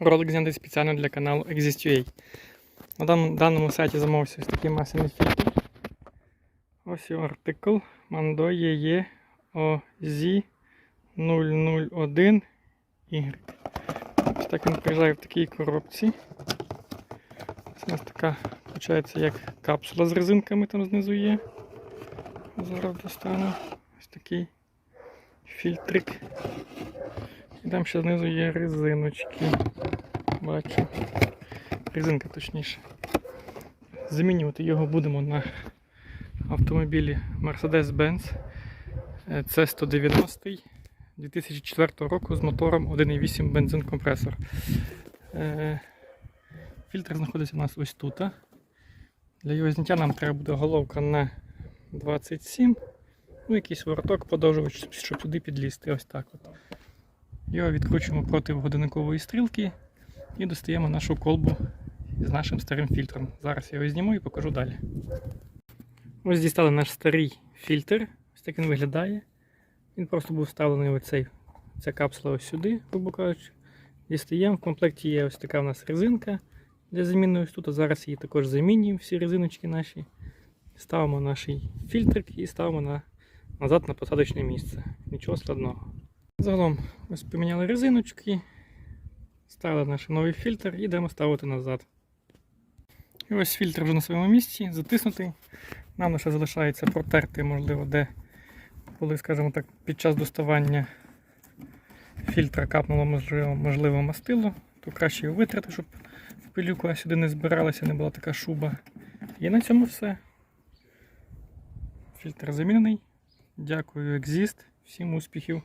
Ролик знятий спеціально для каналу Exist.ua. На даному, сайті замовився ось такий масляний фільтр. Ось його артикул Mando EE OZ 001 Y. Ось так він приїжджає в такій коробці. Ось у нас така, виходить, як капсула з резинками там знизу є. Зараз достану. Ось такий фільтрик. І там ще знизу є резиночки. Бачу. Резинка точніше. Замінювати його будемо на автомобілі Mercedes-Benz C190 2004 року з мотором 1.8 бензин компресор. Е, Фільтр знаходиться у нас ось тут. Для його зняття нам треба буде головка на 27, ну якийсь вороток подовжувач, щоб сюди підлізти. Ось так от. Його відкручуємо проти годинникової стрілки і достаємо нашу колбу з нашим старим фільтром. Зараз я його зніму і покажу далі. Ось дістали наш старий фільтр. Ось так він виглядає. Він просто був вставлений оцей, ця капсула ось сюди, грубо кажучи. Дістаємо. В комплекті є ось така у нас резинка для заміни ось тут. А зараз її також замінюємо, всі резиночки наші. Ставимо наш фільтрик і ставимо на, назад на посадочне місце. Нічого складного. Загалом ось поміняли резиночки, ставили наш новий фільтр і йдемо ставити назад. І ось фільтр вже на своєму місці, затиснутий. Нам лише залишається протерти, можливо, де коли, скажімо так, під час доставання фільтра капнуло можливо, можливо мастило, то краще його витрати, щоб в пилюку сюди не збиралася, не була така шуба. І на цьому все. Фільтр замінений. Дякую, Exist. Всім успіхів!